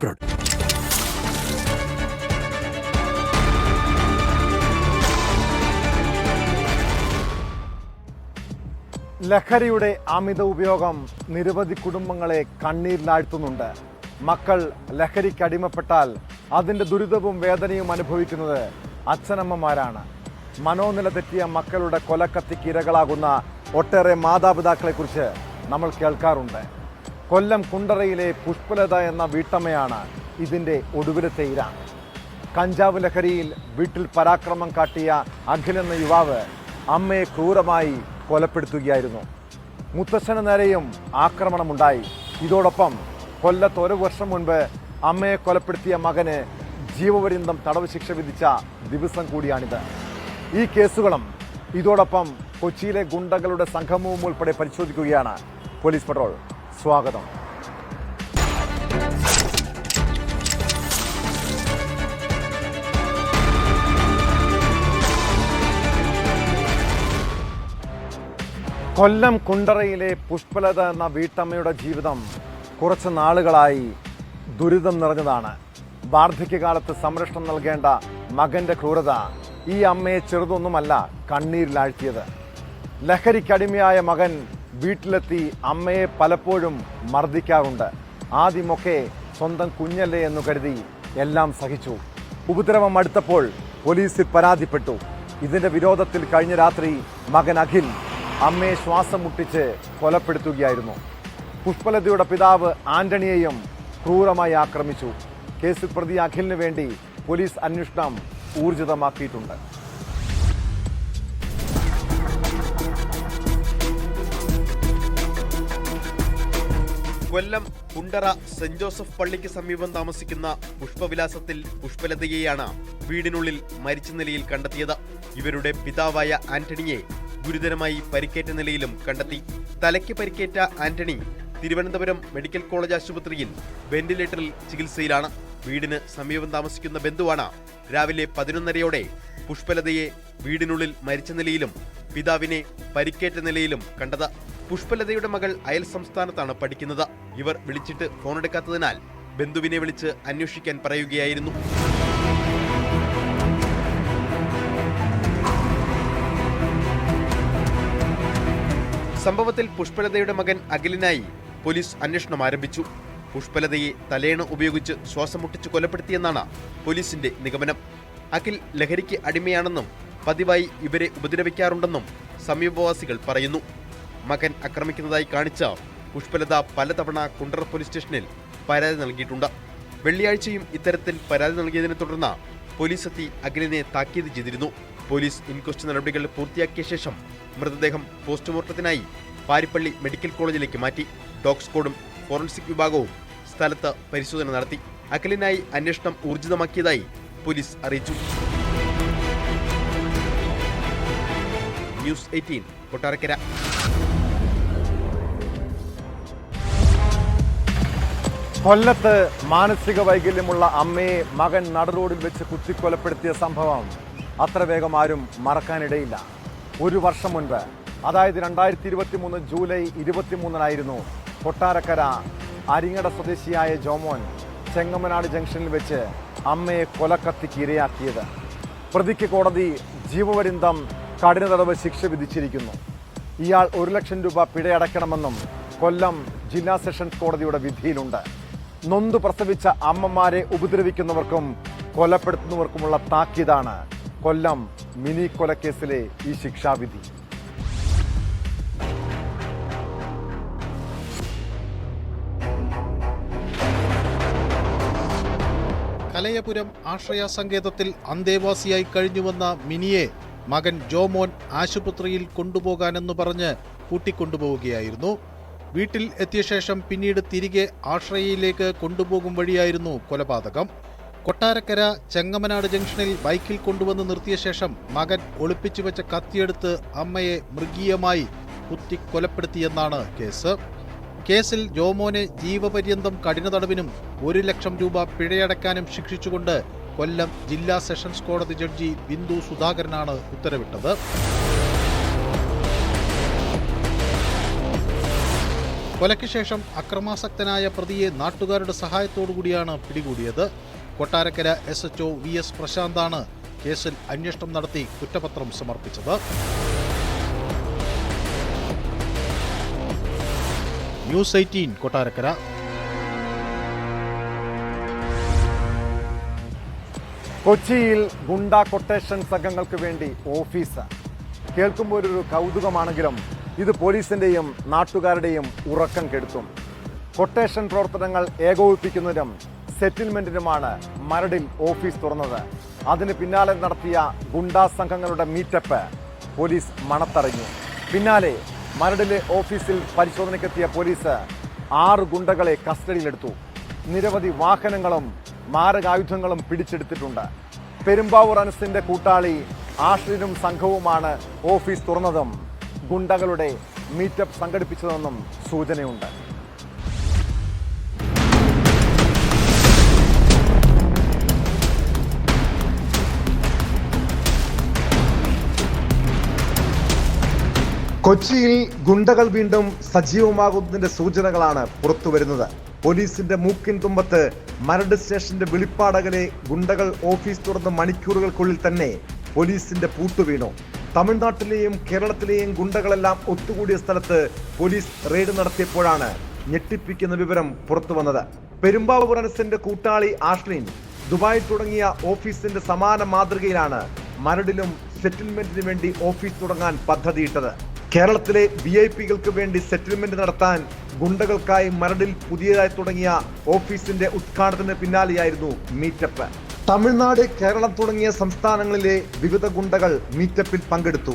Abroad ലഹരിയുടെ അമിത ഉപയോഗം നിരവധി കുടുംബങ്ങളെ കണ്ണീരിലാഴ്ത്തുന്നുണ്ട്. മക്കൾ ലഹരിക്ക് അടിമപ്പെട്ടാൽ അതിന്റെ ദുരിതവും വേദനയും അനുഭവിക്കുന്നത് അച്ഛനമ്മമാരാണ്. മനോനില തെറ്റിയ മക്കളുടെ കൊലക്കത്തിക്ക് ഇരകളാകുന്ന ഒട്ടേറെ മാതാപിതാക്കളെക്കുറിച്ച് നമ്മൾ കേൾക്കാറുണ്ട്. കൊല്ലം കുണ്ടറയിലെ പുഷ്പലത എന്ന വീട്ടമ്മയാണ് ഇതിന്റെ ഒടുവിലത്തെ ഇര. കഞ്ചാവ് ലഹരിയിൽ വീട്ടിൽ പരാക്രമം കാട്ടിയ അഖിൽ എന്ന യുവാവ് അമ്മയെ ക്രൂരമായി കൊലപ്പെടുത്തുകയായിരുന്നു. മുത്തശ്ശന് നേരെയും ആക്രമണമുണ്ടായി. ഇതോടൊപ്പം കൊല്ലത്ത് ഒരു വർഷം മുൻപ് അമ്മയെ കൊലപ്പെടുത്തിയ മകന് ജീവപര്യന്തം തടവ് ശിക്ഷ വിധിച്ച ദിവസം കൂടിയാണിത്. ഈ കേസുകളും ഇതോടൊപ്പം കൊച്ചിയിലെ ഗുണ്ടകളുടെ സംഗമവും ഉൾപ്പെടെ പരിശോധിക്കുകയാണ് പോലീസ് പട്രോൾ. സ്വാഗതം. കൊല്ലം കുണ്ടറയിലെ പുഷ്പലത എന്ന വീട്ടമ്മയുടെ ജീവിതം കുറച്ച് നാളുകളായി ദുരിതം നിറഞ്ഞതാണ്. വാർദ്ധക്യകാലത്ത് സംരക്ഷണം നൽകേണ്ട മകന്റെ ക്രൂരത ഈ അമ്മയെ ചെറുതൊന്നുമല്ല കണ്ണീരിലാഴ്ത്തിയത്. ലഹരിക്കടിമയായ മകൻ വീട്ടിലെത്തി അമ്മയെ പലപ്പോഴും മർദ്ദിക്കാറുണ്ട്. ആദ്യമൊക്കെ സ്വന്തം കുഞ്ഞല്ലേ എന്ന് കരുതി എല്ലാം സഹിച്ചു. ഉപദ്രവം അടുത്തപ്പോൾ പോലീസിൽ പരാതിപ്പെട്ടു. ഇതിന്റെ വിരോധത്തിൽ കഴിഞ്ഞ രാത്രി മകൻ അഖിൽ അമ്മയെ ശ്വാസം മുട്ടിച്ച് കൊലപ്പെടുത്തുകയായിരുന്നു. പുഷ്പലതയുടെ പിതാവ് ആന്റണിയെയും ക്രൂരമായി ആക്രമിച്ചു. കേസിൽ പ്രതി അഖിലിന് വേണ്ടി പോലീസ് അന്വേഷണം ഊർജിതമാക്കിയിട്ടുണ്ട്. കൊല്ലം കുണ്ടറ സെന്റ് ജോസഫ് പള്ളിക്ക് സമീപം താമസിക്കുന്ന പുഷ്പവിലാസത്തിൽ പുഷ്പലതയെയാണ് വീടിനുള്ളിൽ മരിച്ച നിലയിൽ കണ്ടെത്തിയത്. ഇവരുടെ പിതാവായ ആന്റണിയെ ഗുരുതരമായി പരിക്കേറ്റ നിലയിലും കണ്ടെത്തി. തലയ്ക്ക് പരിക്കേറ്റ ആന്റണി തിരുവനന്തപുരം മെഡിക്കൽ കോളേജ് ആശുപത്രിയിൽ വെന്റിലേറ്ററിൽ ചികിത്സയിലാണ്. വീടിന് സമീപം താമസിക്കുന്ന ബന്ധുവാണ് രാവിലെ പതിനൊന്നരയോടെ പുഷ്പലതയെ വീടിനുള്ളിൽ മരിച്ച നിലയിലും പിതാവിനെ പരിക്കേറ്റ നിലയിലും കണ്ടത് പുഷ്പലതയുടെ മകൾ അയൽ സംസ്ഥാനത്താണ് പഠിക്കുന്നത്. ഇവർ വിളിച്ചിട്ട് ഫോണെടുക്കാത്തതിനാൽ ബന്ധുവിനെ വിളിച്ച് അന്വേഷിക്കാൻ പറയുകയായിരുന്നു. സംഭവത്തിൽ പുഷ്പലതയുടെ മകൻ അഖിലിനായി പോലീസ് അന്വേഷണം ആരംഭിച്ചു. പുഷ്പലതയെ തലേണ ഉപയോഗിച്ച് ശ്വാസം മുട്ടിച്ച് കൊലപ്പെടുത്തിയെന്നാണ് പോലീസിന്റെ നിഗമനം. അഖിൽ ലഹരിക്ക് അടിമയാണെന്നും പതിവായി ഇവരെ ഉപദ്രവിക്കാറുണ്ടെന്നും സമീപവാസികൾ പറയുന്നു. മകൻ ആക്രമിക്കുന്നതായി കാണിച്ച പുഷ്പലത പലതവണ കുണ്ടറ പോലീസ് സ്റ്റേഷനിൽ പരാതി നൽകിയിട്ടുണ്ട്. വെള്ളിയാഴ്ചയും ഇത്തരത്തിൽ പരാതി നൽകിയതിനെ തുടർന്ന് പോലീസ് എത്തി അഖിലിനെ താക്കീത് ചെയ്തിരുന്നു. പോലീസ് ഇൻക്വസ്റ്റ് നടപടികൾ പൂർത്തിയാക്കിയ ശേഷം മൃതദേഹം പോസ്റ്റ്മോർട്ടത്തിനായി പാരിപ്പള്ളി മെഡിക്കൽ കോളേജിലേക്ക് മാറ്റി. ഡോഗ് സ്ക്വാഡും ഫോറൻസിക് വിഭാഗവും സ്ഥലത്ത് പരിശോധന നടത്തി. അഖിലിനായി അന്വേഷണം ഊർജിതമാക്കിയതായി പോലീസ് അറിയിച്ചു. News eighteen Kottarakkara. കൊല്ലത്ത് മാനസിക വൈകല്യമുള്ള അമ്മയെ മകൻ നടുറോഡിൽ വെച്ച് കുത്തിക്കൊലപ്പെടുത്തിയ സംഭവം അത്ര വേഗം ആരും മറക്കാനിടയില്ല. ഒരു വർഷം മുൻപ് അതായത് രണ്ടായിരത്തി ഇരുപത്തി മൂന്ന് ജൂലൈ ഇരുപത്തിമൂന്നിനായിരുന്നു കൊട്ടാരക്കര അരിങ്ങട സ്വദേശിയായ ജോമോൻ ചെങ്ങമനാട് ജംഗ്ഷനിൽ വെച്ച് അമ്മയെ കൊലക്കത്തിക്ക് ഇരയാക്കിയത് പ്രതിക്ക് കോടതി ജീവപര്യന്തം കഠിന തടവ് ശിക്ഷ വിധിച്ചിരിക്കുന്നു. ഇയാൾ ഒരു ലക്ഷം രൂപ പിഴയടയ്ക്കണമെന്നും കൊല്ലം ജില്ലാ സെഷൻസ് കോടതിയുടെ വിധിയിലുണ്ട്. നൊന്തു പ്രസവിച്ച അമ്മമാരെ ഉപദ്രവിക്കുന്നവർക്കും കൊലപ്പെടുത്തുന്നവർക്കുമുള്ള താക്കീതാണ് കൊല്ലം മിനി കൊലക്കേസിലെ ഈ ശിക്ഷാവിധി. കലയപുരം ആശ്രയ സങ്കേതത്തിൽ അന്തേവാസിയായി കഴിഞ്ഞുവന്ന മിനിയെ മകൻ ജോമോൻ ആശുപത്രിയിൽ കൊണ്ടുപോകാനെന്ന് പറഞ്ഞ് കൂട്ടിക്കൊണ്ടുപോവുകയായിരുന്നു. വീട്ടിൽ എത്തിയ ശേഷം പിന്നീട് തിരികെ ആശ്രയയിലേക്ക് കൊണ്ടുപോകും വഴിയായിരുന്നു കൊലപാതകം. കൊട്ടാരക്കര ചെങ്ങമനാട് ജംഗ്ഷനിൽ ബൈക്കിൽ കൊണ്ടുവന്ന് നിർത്തിയ ശേഷം മകൻ ഒളിപ്പിച്ചു വെച്ച കത്തിയെടുത്ത് അമ്മയെ മൃഗീയമായി കുത്തി കൊലപ്പെടുത്തിയെന്നാണ് കേസ്. കേസിൽ ജോമോനെ ജീവപര്യന്തം കഠിന തടവിനും ഒരു ലക്ഷം രൂപ പിഴയടക്കാനും ശിക്ഷിച്ചുകൊണ്ട് കൊല്ലം ജില്ലാ സെഷൻസ് കോടതി ജഡ്ജി ബിന്ദു സുധാകരനാണ് ഉത്തരവിട്ടത്. കൊലയ്ക്ക് ശേഷം അക്രമാസക്തനായ പ്രതിയെ നാട്ടുകാരുടെ സഹായത്തോടുകൂടിയാണ് പിടികൂടിയത്. Kottarakkara S H V S പ്രശാന്താണ് കേസിൽ അന്വേഷണം നടത്തി കുറ്റപത്രം സമർപ്പിച്ചത്. ന്യൂസ് എയ്റ്റീൻ കൊട്ടാരക്കര കൊച്ചിയിൽ ഗുണ്ട കൊട്ടേഷൻ സംഘങ്ങൾക്ക് വേണ്ടി ഓഫീസ്. കേൾക്കുമ്പോൾ ഒരു കൗതുകമാണെങ്കിലും ഇത് പോലീസിന്റെയും നാട്ടുകാരുടെയും ഉറക്കം കെടുത്തും. കൊട്ടേഷൻ പ്രവർത്തനങ്ങൾ ഏകോപിപ്പിക്കുന്നതിനും സെറ്റിൽമെന്റിനുമാണ് മരടിൽ ഓഫീസ് തുറന്നത്. അതിന് പിന്നാലെ നടത്തിയ ഗുണ്ടാ സംഘങ്ങളുടെ മീറ്റപ്പ് പോലീസ് മണത്തറിഞ്ഞു. പിന്നാലെ മരടിലെ ഓഫീസിൽ പരിശോധനയ്ക്കെത്തിയ പോലീസ് ആറ് ഗുണ്ടകളെ കസ്റ്റഡിയിലെടുത്തു. നിരവധി വാഹനങ്ങളും മാരകായുധങ്ങളും പിടിച്ചെടുത്തിട്ടുണ്ട്. പെരുമ്പാവൂർ അനസിന്റെ കൂട്ടാളി ആഷ്ലിനും സംഘവുമാണ് ഓഫീസ് തുറന്നതും ഗുണ്ടകളുടെ മീറ്റപ്പ് സംഘടിപ്പിച്ചതെന്നും സൂചനയുണ്ട്. കൊച്ചിയിൽ ഗുണ്ടകൾ വീണ്ടും സജീവമാകുന്നതിന്റെ സൂചനകളാണ് പുറത്തുവരുന്നത്. പോലീസിന്റെ മൂക്കിൻ തുമ്പത്ത് മരട് സ്റ്റേഷന്റെ വെളിപ്പാടകലെ ഗുണ്ടകൾ ഓഫീസ് തുറന്ന മണിക്കൂറുകൾക്കുള്ളിൽ തന്നെ പോലീസിന്റെ പൂട്ടു വീണു. തമിഴ്നാട്ടിലെയും കേരളത്തിലെയും ഗുണ്ടകളെല്ലാം ഒത്തുകൂടിയ സ്ഥലത്ത് പോലീസ് റെയ്ഡ് നടത്തിയപ്പോഴാണ് ഞെട്ടിപ്പിക്കുന്ന വിവരം പുറത്തു വന്നത്. പെരുമ്പാവൂർ അനസിന്റെ കൂട്ടാളി ആഷ്ലിൻ ദുബായ് തുടങ്ങിയ ഓഫീസിന്റെ സമാന മാതൃകയിലാണ് മരടിലും സെറ്റിൽമെന്റിന് വേണ്ടി ഓഫീസ് തുടങ്ങാൻ പദ്ധതിയിട്ടത്. കേരളത്തിലെ വി ഐ പികൾക്ക് വേണ്ടി സെറ്റിൽമെന്റ് നടത്താൻ ഗുണ്ടകൾക്കായി മരടിൽ പുതിയതായി തുടങ്ങിയ ഓഫീസിന്റെ ഉദ്ഘാടനത്തിന് പിന്നാലെയായിരുന്നു മീറ്റപ്പ്. തമിഴ്നാട് കേരളം തുടങ്ങിയ സംസ്ഥാനങ്ങളിലെ വിവിധ ഗുണ്ടകൾ മീറ്റപ്പിൽ പങ്കെടുത്തു.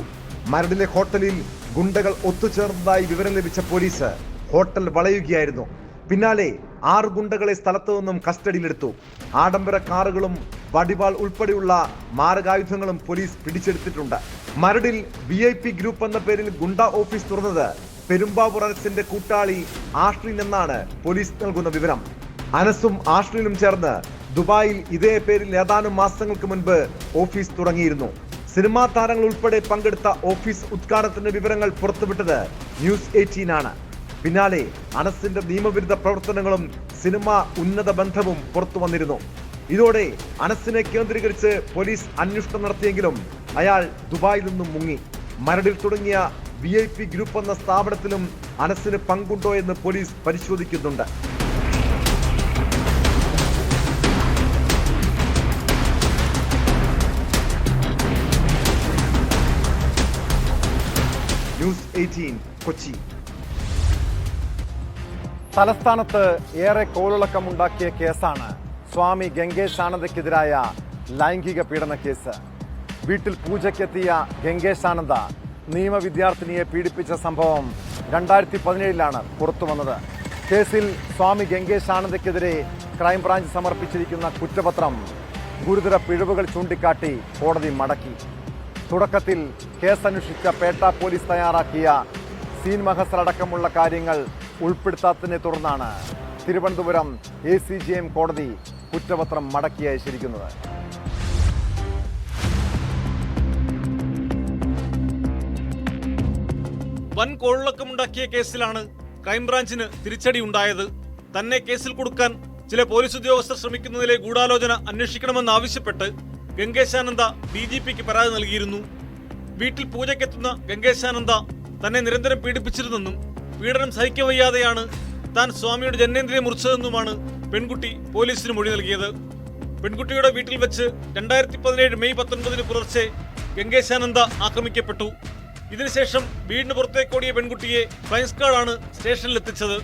മരടിലെ ഹോട്ടലിൽ ഗുണ്ടകൾ ഒത്തുചേർന്നതായി വിവരം ലഭിച്ച പോലീസ് ഹോട്ടൽ വളയുകയായിരുന്നു. പിന്നാലെ ആറ് ഗുണ്ടകളെ സ്ഥലത്തു നിന്നും കസ്റ്റഡിയിലെടുത്തു. ആഡംബര കാറുകളും വടിവാൾ ഉൾപ്പെടെയുള്ള മാരകായുധങ്ങളും പോലീസ് പിടിച്ചെടുത്തിട്ടുണ്ട്. മരടിൽ വി ഐ പി ഗ്രൂപ്പ് എന്ന പേരിൽ ഗുണ്ട ഓഫീസ് തുറന്നത് പെരുമ്പാവൂർ അനസിന്റെ കൂട്ടാളി ആഷ്ലിൻ എന്നാണ് പോലീസ് നൽകുന്ന വിവരം. അനസും ആഷ്ലിനും ചേർന്ന് ദുബായിൽ ഇതേ പേരിൽ ഏതാനും മാസങ്ങൾക്ക് മുൻപ് ഓഫീസ് തുടങ്ങിയിരുന്നു. സിനിമാ താരങ്ങൾ ഉൾപ്പെടെ പങ്കെടുത്ത ഓഫീസ് ഉദ്ഘാടനത്തിന്റെ വിവരങ്ങൾ പുറത്തുവിട്ടത് ന്യൂസ് എയ്റ്റീൻ ആണ്. പിന്നാലെ അനസിന്റെ നിയമവിരുദ്ധ പ്രവർത്തനങ്ങളും സിനിമ ഉന്നത ബന്ധവും പുറത്തു വന്നിരുന്നു. ഇതോടെ അനസിനെ കേന്ദ്രീകരിച്ച് പോലീസ് അന്വേഷണം നടത്തിയെങ്കിലും അയാൾ ദുബായിൽ നിന്നും മുങ്ങി. മരടിൽ തുടങ്ങിയ വി ഐ പി ഗ്രൂപ്പ് എന്ന സ്ഥാപനത്തിലും അനസിന് പങ്കുണ്ടോ എന്ന് പോലീസ് പരിശോധിക്കുന്നുണ്ട്. News eighteen Kochi. തലസ്ഥാനത്ത് ഏറെ കോളിളക്കമുണ്ടാക്കിയ കേസാണ് സ്വാമി ഗംഗേഷ് ആനന്ദയ്ക്കെതിരായ ലൈംഗിക പീഡന കേസ്. വീട്ടിൽ പൂജയ്ക്കെത്തിയ ഗംഗേഷ് ആനന്ദ നിയമവിദ്യാർത്ഥിനിയെ പീഡിപ്പിച്ച സംഭവം രണ്ടായിരത്തി പതിനേഴിലാണ് പുറത്തുവന്നത്. കേസിൽ സ്വാമി ഗംഗേഷ് ആനന്ദയ്ക്കെതിരെ ക്രൈംബ്രാഞ്ച് സമർപ്പിച്ചിരിക്കുന്ന കുറ്റപത്രം ഗുരുതര പിഴവുകൾ ചൂണ്ടിക്കാട്ടി കോടതി മടക്കി. തുടക്കത്തിൽ കേസന്വേഷിച്ച പേട്ട പോലീസ് തയ്യാറാക്കിയ സീൻ മഹസർ അടക്കമുള്ള കാര്യങ്ങൾ ഉൾപ്പെടുത്താത്തതിനെ തുടർന്നാണ് Thiruvananthapuram A C J M കോടതി കുറ്റപത്രം മടക്കി അയച്ചിരിക്കുന്നത്. വൻ കോളിളക്കമുണ്ടാക്കിയ കേസിലാണ് ക്രൈംബ്രാഞ്ചിന് തിരിച്ചടി ഉണ്ടായത് തന്നെ കേസിൽ കൊടുക്കാൻ ചില പോലീസ് ഉദ്യോഗസ്ഥർ ശ്രമിക്കുന്നതിലെ ഗൂഢാലോചന അന്വേഷിക്കണമെന്നാവശ്യപ്പെട്ട് ഗംഗേശാനന്ദ ഡി ജി പിക്ക് പരാതി നൽകിയിരുന്നു. വീട്ടിൽ പൂജയ്ക്കെത്തുന്ന ഗംഗേശാനന്ദ തന്നെ നിരന്തരം പീഡിപ്പിച്ചിരുന്നെന്നും പീഡനം സഹിക്കവയ്യാതെയാണ് താൻ സ്വാമിയുടെ ജനനേന്ദ്രിയെ മുറിച്ചതെന്നുമാണ് പെൺകുട്ടി പോലീസിന് മൊഴി നൽകിയത്. പെൺകുട്ടിയുടെ വീട്ടിൽ വെച്ച് രണ്ടായിരത്തി പതിനേഴ് മെയ് പത്തൊൻപതിന് പുലർച്ചെ ഗംഗേശാനന്ദ ആക്രമിക്കപ്പെട്ടു. ഇതിനുശേഷം വീടിന് പുറത്തേക്കോടിയ പെൺകുട്ടിയെ ക്രൈംസ് സ്ക്വാഡാണ് സ്റ്റേഷനിലെത്തിച്ചത്.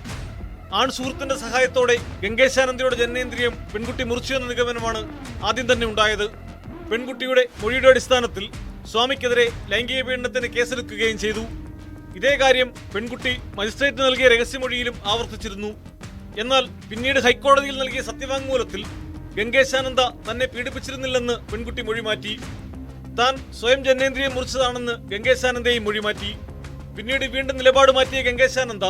ആൺസുഹൃത്തിന്റെ സഹായത്തോടെ ഗംഗേശാനന്ദയുടെ ജനനേന്ദ്രിയം പെൺകുട്ടി മുറിച്ചു എന്ന നിഗമനമാണ് ആദ്യം തന്നെ ഉണ്ടായത്. പെൺകുട്ടിയുടെ മൊഴിയുടെ അടിസ്ഥാനത്തിൽ സ്വാമിക്കെതിരെ ലൈംഗിക പീഡനത്തിന് കേസെടുക്കുകയും ചെയ്തു. ഇതേ കാര്യം പെൺകുട്ടി മജിസ്ട്രേറ്റ് നൽകിയ രഹസ്യമൊഴിയിലും ആവർത്തിച്ചിരുന്നു. എന്നാൽ പിന്നീട് ഹൈക്കോടതിയിൽ നൽകിയ സത്യവാങ്മൂലത്തിൽ ഗംഗേശാനന്ദ തന്നെ പീഡിപ്പിച്ചിരുന്നില്ലെന്ന് പെൺകുട്ടി മൊഴി മാറ്റി താൻ സ്വയം ജനേന്ദ്രിയം മുറിച്ചതാണെന്ന് ഗംഗേശാനന്ദയും മൊഴി മാറ്റി പിന്നീട് വീണ്ടും നിലപാട് മാറ്റിയ ഗംഗേശാനന്ദ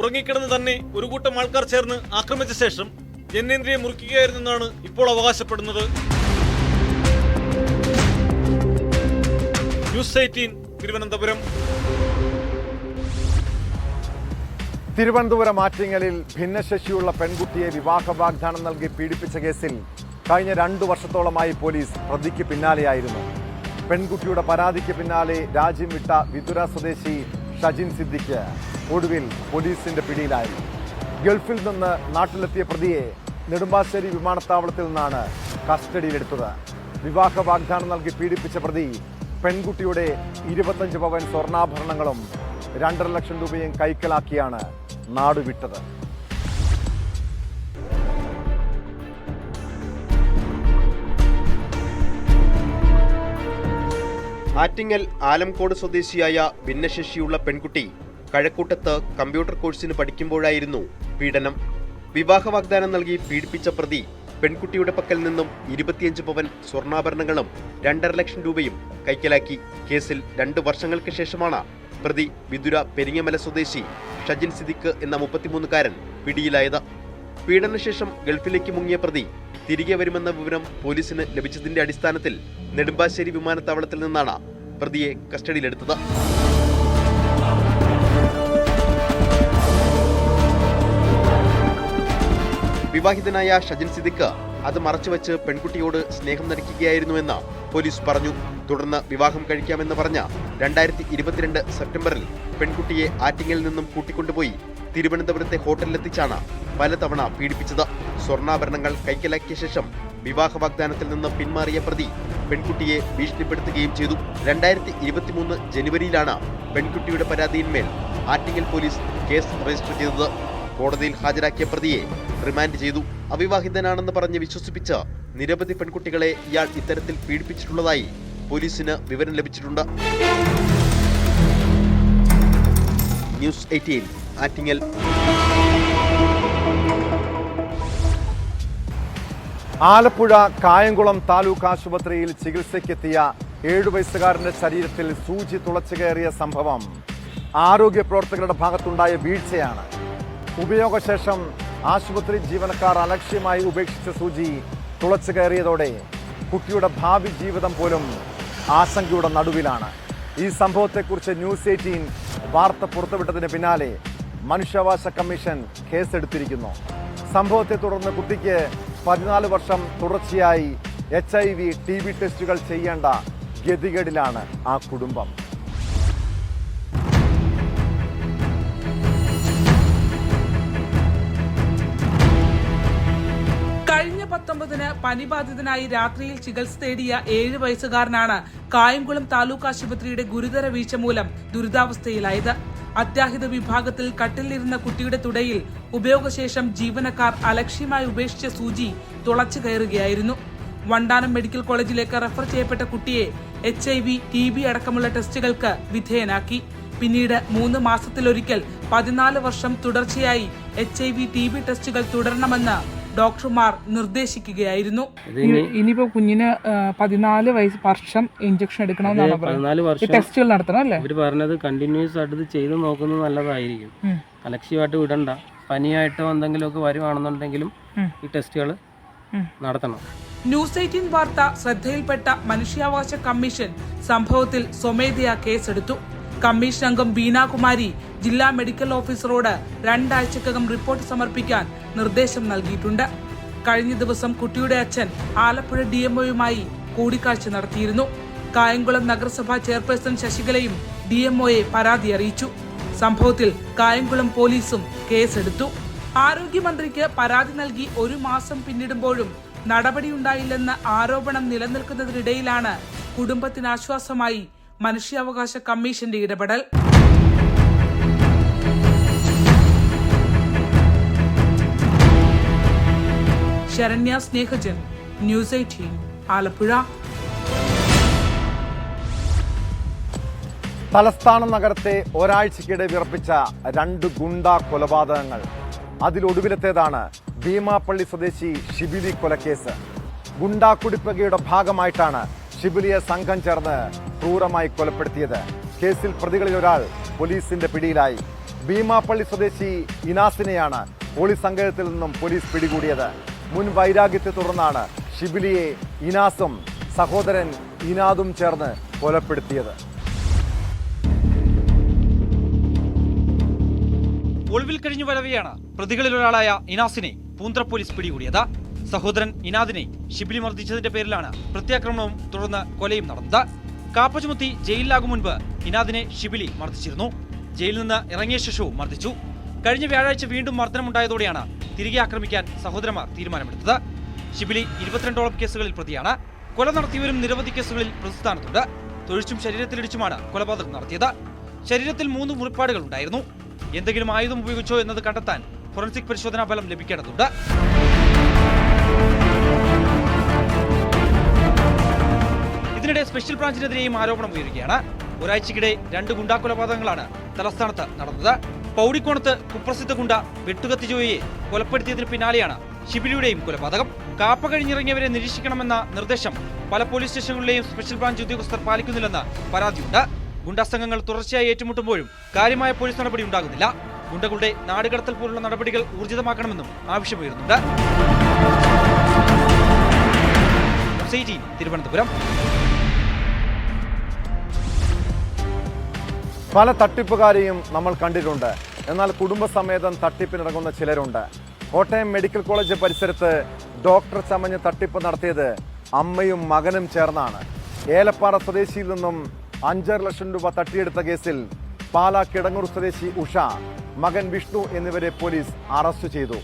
ഉറങ്ങിക്കിടന്ന് തന്നെ ഒരു കൂട്ടം ആൾക്കാർ ചേർന്ന് ആക്രമിച്ച ശേഷം ജനേന്ദ്രിയം മുറിക്കുകയായിരുന്നെന്നാണ് ഇപ്പോൾ അവകാശപ്പെടുന്നത്. News eighteen Thiruvananthapuram. തിരുവനന്തപുരം ആറ്റിങ്ങലിൽ ഭിന്നശേഷിയുള്ള പെൺകുട്ടിയെ വിവാഹ വാഗ്ദാനം നൽകി പീഡിപ്പിച്ച കേസിൽ കഴിഞ്ഞ രണ്ടു വർഷത്തോളമായി പോലീസ് പ്രതിക്ക് പിന്നാലെയായിരുന്നു. പെൺകുട്ടിയുടെ പരാതിക്ക് പിന്നാലെ രാജ്യം വിട്ട വിതുര സ്വദേശി ഷജിൻ സിദ്ദിഖ് ഒടുവിൽ പോലീസിന്റെ പിടിയിലായി. ഗൾഫിൽ നിന്ന് നാട്ടിലെത്തിയ പ്രതിയെ നെടുമ്പാശ്ശേരി വിമാനത്താവളത്തിൽ നിന്നാണ് കസ്റ്റഡിയിലെടുത്തത്. വിവാഹ വാഗ്ദാനം നൽകി പീഡിപ്പിച്ച പ്രതി പെൺകുട്ടിയുടെ ഇരുപത്തഞ്ച് പവൻ സ്വർണാഭരണങ്ങളും രണ്ടര ലക്ഷം രൂപയും കൈക്കലാക്കിയാണ് നാടുവിട്ടത്. ആറ്റിങ്ങൽ ആലംകോട് സ്വദേശിയായ ഭിന്നശേഷിയുള്ള പെൺകുട്ടി കഴക്കൂട്ടത്ത് കമ്പ്യൂട്ടർ കോഴ്സിന് പഠിക്കുമ്പോഴായിരുന്നു പീഡനം. വിവാഹ വാഗ്ദാനം നൽകി പീഡിപ്പിച്ച പ്രതി പെൺകുട്ടിയുടെ പക്കൽ നിന്നും ഇരുപത്തിയഞ്ച് പവൻ സ്വർണാഭരണങ്ങളും രണ്ടര ലക്ഷം രൂപയും കൈക്കലാക്കി. കേസിൽ രണ്ട് വർഷങ്ങൾക്ക് ശേഷമാണ് പ്രതി വിതുര പെരിങ്ങമല സ്വദേശി ഷജിൻ സിദ്ദിഖ് എന്ന മുപ്പത്തിമൂന്നുകാരൻ പിടിയിലായത്. പീഡനശേഷം ഗൾഫിലേക്ക് മുങ്ങിയ പ്രതി തിരികെ വരുമെന്ന വിവരം പോലീസിന് ലഭിച്ചതിന്റെ അടിസ്ഥാനത്തിൽ നെടുമ്പാശ്ശേരി വിമാനത്താവളത്തിൽ നിന്നാണ് പ്രതിയെ കസ്റ്റഡിയിലെടുത്തത്. വിവാഹിതനായ ഷജിൻ സിദ്ദിഖ് അത് മറച്ചുവെച്ച് പെൺകുട്ടിയോട് സ്നേഹം നടിക്കുകയായിരുന്നുവെന്ന് പോലീസ് പറഞ്ഞു. തുടർന്ന് വിവാഹം കഴിക്കാമെന്ന് പറഞ്ഞ രണ്ടായിരത്തി ഇരുപത്തിരണ്ട് സെപ്റ്റംബറിൽ പെൺകുട്ടിയെ ആറ്റിങ്ങിൽ നിന്നും കൂട്ടിക്കൊണ്ടുപോയി തിരുവനന്തപുരത്തെ ഹോട്ടലിലെത്തിച്ചാണ് പലതവണ പീഡിപ്പിച്ചത്. സ്വർണാഭരണങ്ങൾ കൈക്കലാക്കിയ ശേഷം വിവാഹ വാഗ്ദാനത്തിൽ നിന്ന് പിന്മാറിയ പ്രതി പെൺകുട്ടിയെ ഭീഷണിപ്പെടുത്തുകയും ചെയ്തു. രണ്ടായിരത്തി ഇരുപത്തിമൂന്ന് ജനുവരിയിലാണ് പെൺകുട്ടിയുടെ പരാതിയിന്മേൽ ആറ്റിങ്ങൽ പോലീസ് കേസ് രജിസ്റ്റർ ചെയ്തത്. കോടതിയിൽ ഹാജരാക്കിയ പ്രതിയെ റിമാൻഡ് ചെയ്തു. അവിവാഹിതനാണെന്ന് പറഞ്ഞ് വിശ്വസിപ്പിച്ച് നിരവധി പെൺകുട്ടികളെ ഇയാൾ ഇത്തരത്തിൽ പീഡിപ്പിച്ചിട്ടുള്ളതായി പോലീസിന് വിവരം ലഭിച്ചിട്ടുണ്ട്. News eighteen Attingal. Alappuzha Kayamkulam taluk ആശുപത്രിയിൽ ചികിത്സയ്ക്കെത്തിയ ഏഴു വയസ്സുകാരന്റെ ശരീരത്തിൽ സൂചി തുളച്ചു കയറിയ സംഭവം. ആരോഗ്യ പ്രവർത്തകരുടെ ഭാഗത്തുണ്ടായ വീഴ്ചയാണ്. ഉപയോഗശേഷം ആശുപത്രി ജീവനക്കാർ അലക്ഷ്യമായി ഉപേക്ഷിച്ച സൂചി തുളച്ചു കയറിയതോടെ കുട്ടിയുടെ ഭാവി ജീവിതം പോലും ആശങ്കയുടെ നടുവിലാണ്. ഈ സംഭവത്തെക്കുറിച്ച് ന്യൂസ് എയ്റ്റീൻ വാർത്ത പുറത്തുവിട്ടതിന് പിന്നാലെ മനുഷ്യാവകാശ കമ്മീഷൻ കേസെടുത്തിരിക്കുന്നു. സംഭവത്തെ തുടർന്ന് കുട്ടിക്ക് പതിനാല് വർഷം തുടർച്ചയായി H I V T B ടെസ്റ്റുകൾ ചെയ്യേണ്ട ഗതികേടിലാണ് ആ കുടുംബം. പത്തൊമ്പതിന് പനിബാധിതനായി രാത്രിയിൽ ചികിത്സ തേടിയ ഏഴ് വയസ്സുകാരനാണ് കായംകുളം താലൂക്ക് ആശുപത്രിയുടെ ഗുരുതര വീഴ്ച മൂലം ദുരിതാവസ്ഥയിലായത്. അത്യാഹിത വിഭാഗത്തിൽ കട്ടിലിരുന്ന കുട്ടിയുടെ തുടയിൽ ഉപയോഗശേഷം ജീവനക്കാർ അലക്ഷ്യമായി ഉപേക്ഷിച്ച സൂചി തുളച്ചു കയറുകയായിരുന്നു. വണ്ടാനം മെഡിക്കൽ കോളേജിലേക്ക് റെഫർ ചെയ്യപ്പെട്ട കുട്ടിയെ H I V T B അടക്കമുള്ള ടെസ്റ്റുകൾക്ക് വിധേയനാക്കി. പിന്നീട് മൂന്ന് മാസത്തിലൊരിക്കൽ പതിനാല് വർഷം തുടർച്ചയായി H I V T B ടെസ്റ്റുകൾ തുടരണമെന്ന് ഡോക്ടർമാർ നിർദ്ദേശിക്കുകയായിരുന്നു. ഇനിയിപ്പോ കുഞ്ഞിന് പതിനാല് വയസ്സ് വർഷം ഇഞ്ചക്ഷൻ എടുക്കണമെന്നാണ് പതിനാല് വർഷം ടെസ്റ്റുകൾ നടത്തണം അല്ലേ? ഇവർ പറഞ്ഞത് കണ്ടിന്യൂസ് ആയിട്ട് ഇത് ചെയ്ത് നോക്കുന്നത് നല്ലതായിരിക്കും. അലക്ഷ്യമായിട്ട് വിടണ്ട. പനിയായിട്ടോ എന്തെങ്കിലുമൊക്കെ വരുവാണെന്നുണ്ടെങ്കിലും ഈ ടെസ്റ്റുകൾ നടത്തണം. ന്യൂസ് എയ്റ്റീൻ വാർത്ത ശ്രദ്ധയിൽപ്പെട്ട മനുഷ്യാവകാശ കമ്മീഷൻ സംഭവത്തിൽ സ്വമേധയാ കേസെടുത്തു. കമ്മീഷൻ അംഗം ബീനാകുമാരി ജില്ലാ മെഡിക്കൽ ഓഫീസറോട് രണ്ടാഴ്ചക്കകം റിപ്പോർട്ട് സമർപ്പിക്കാൻ നിർദ്ദേശം നൽകിയിട്ടുണ്ട്. കഴിഞ്ഞ ദിവസം കുട്ടിയുടെ അച്ഛൻ ആലപ്പുഴ ഡിഎംഒയുമായി കൂടിക്കാഴ്ച നടത്തിയിരുന്നു. കായംകുളം നഗരസഭാ ചെയർപേഴ്സൺ ശശികലയും ഡിഎംഒയെ പരാതി അറിയിച്ചു. സംഭവത്തിൽ കായംകുളം പോലീസും കേസെടുത്തു. ആരോഗ്യമന്ത്രിക്ക് പരാതി നൽകി ഒരു മാസം പിന്നിടുമ്പോഴും നടപടിയുണ്ടായില്ലെന്ന ആരോപണം നിലനിൽക്കുന്നതിനിടയിലാണ് കുടുംബത്തിന് ആശ്വാസമായി മനുഷ്യാവകാശ കമ്മീഷന്റെ ഇടപെടൽ. Saranya Snehajan news eighteen Alappuzha. തലസ്ഥാന നഗരത്തെ ഒരാഴ്ചക്കിടെ വിറപ്പിച്ച രണ്ട് ഗുണ്ട കൊലപാതകങ്ങൾ. അതിലൊടുവിലത്തേതാണ് ഭീമാപ്പള്ളി സ്വദേശി ഷിബിലി കൊലക്കേസ്. ഗുണ്ടാക്കുടിപ്പകയുടെ ഭാഗമായിട്ടാണ് ഷിബിലിയെ സംഘം ചേർന്ന് ക്രൂരമായി കൊലപ്പെടുത്തിയത്. കേസിൽ പ്രതികളിൽ ഒരാൾ പോലീസിന്റെ പിടിയിലായി. ഭീമാപ്പള്ളി സ്വദേശി ഇനാസിനെയാണ് പോലീസ് സംഘത്തിൽ നിന്നും പോലീസ് പിടികൂടിയത്. മുൻ വൈരാഗ്യത്തെ തുടർന്നാണ് ഷിബിലിയെ ഇനാസും സഹോദരൻ ഇനാദും ചേർന്ന് കൊലപ്പെടുത്തിയത്. ഒളിവിൽ കഴിഞ്ഞു വരവെയാണ് പ്രതികളിൽ ഒരാളായ ഇനാസിനെ പൂന്ത്ര പോലീസ് പിടികൂടിയത്. സഹോദരൻ ഇനാദിനെ ഷിബിലി മർദ്ദിച്ചതിന്റെ പേരിലാണ് പ്രത്യാക്രമണവും തുടർന്ന് കൊലയും നടന്നത്. കാപ്പ ചുമത്തി ജയിലിലാകും മുൻപ് ഇനാദിനെ ഷിബിലി മർദ്ദിച്ചിരുന്നു. ജയിലിൽ നിന്ന് ഇറങ്ങിയ ശേഷവും മർദ്ദിച്ചു. കഴിഞ്ഞ വ്യാഴാഴ്ച വീണ്ടും മർദ്ദനമുണ്ടായതോടെയാണ് തിരികെ ആക്രമിക്കാൻ സഹോദരന്മാർ തീരുമാനമെടുത്തത്. ഷിബിലി ഇരുപത്തിരണ്ടോളം കേസുകളിൽ പ്രതിയാണ്. കൊല നടത്തിയവരും നിരവധി കേസുകളിൽ പ്രതിസ്ഥാനത്തുണ്ട്. തൊഴിച്ചും ശരീരത്തിലിടിച്ചുമാണ് കൊലപാതകം നടത്തിയത്. ശരീരത്തിൽ മൂന്ന് മുറിപ്പാടുകൾ ഉണ്ടായിരുന്നു. എന്തെങ്കിലും ആയുധം ഉപയോഗിച്ചോ എന്നത് കണ്ടെത്താൻ ഫോറൻസിക് പരിശോധനാ ഫലം ലഭിക്കേണ്ടതുണ്ട്. ഇതിനിടെ സ്പെഷ്യൽ ബ്രാഞ്ചിനെതിരെയും ആരോപണം ഉയരുകയാണ്. ഒരാഴ്ചക്കിടെ രണ്ട് ഗുണ്ടാക്കൊലപാതകങ്ങളാണ് തലസ്ഥാനത്ത് നടന്നത്. പൗടിക്കോണത്ത് കുപ്രസിദ്ധ ഗുണ്ട വെട്ടുകത്തി ജോയിയെ കൊലപ്പെടുത്തിയതിന് പിന്നാലെയാണ് ഷിബിലിയുടെയും കൊലപാതകം. കാപ്പ കഴിഞ്ഞിറങ്ങിയവരെ നിരീക്ഷിക്കണമെന്ന നിർദ്ദേശം പല പോലീസ് സ്റ്റേഷനുകളിലെയും സ്പെഷ്യൽ ബ്രാഞ്ച് ഉദ്യോഗസ്ഥർ പാലിക്കുന്നില്ലെന്ന് പരാതിയുണ്ട്. ഗുണ്ടാ സംഘങ്ങൾ തുടർച്ചയായി ഏറ്റുമുട്ടുമ്പോഴും കാര്യമായ പോലീസ് നടപടി ഉണ്ടാകുന്നില്ല. ഗുണ്ടകളുടെ നാടുകടത്തൽ പോലുള്ള നടപടികൾ ഊർജിതമാക്കണമെന്നും ആവശ്യമുയരുന്നുണ്ട്. 18 തിരുവനന്തപുരം. പല തട്ടിപ്പുകാരെയും നമ്മൾ കണ്ടിട്ടുണ്ട്. എന്നാൽ കുടുംബസമേതം തട്ടിപ്പിനിറങ്ങുന്ന ചിലരുണ്ട്. കോട്ടയം മെഡിക്കൽ കോളേജ് പരിസരത്ത് ഡോക്ടർ ചമഞ്ഞ് തട്ടിപ്പ് നടത്തിയത് അമ്മയും മകനും ചേർന്നാണ്. ഏലപ്പാറ സ്വദേശിയിൽ നിന്നും അഞ്ചര ലക്ഷം രൂപ തട്ടിയെടുത്ത കേസിൽ പാലാ കിടങ്ങൂർ സ്വദേശി ഉഷ മകൻ വിഷ്ണു എന്നിവരെ പോലീസ് അറസ്റ്റ് ചെയ്തു.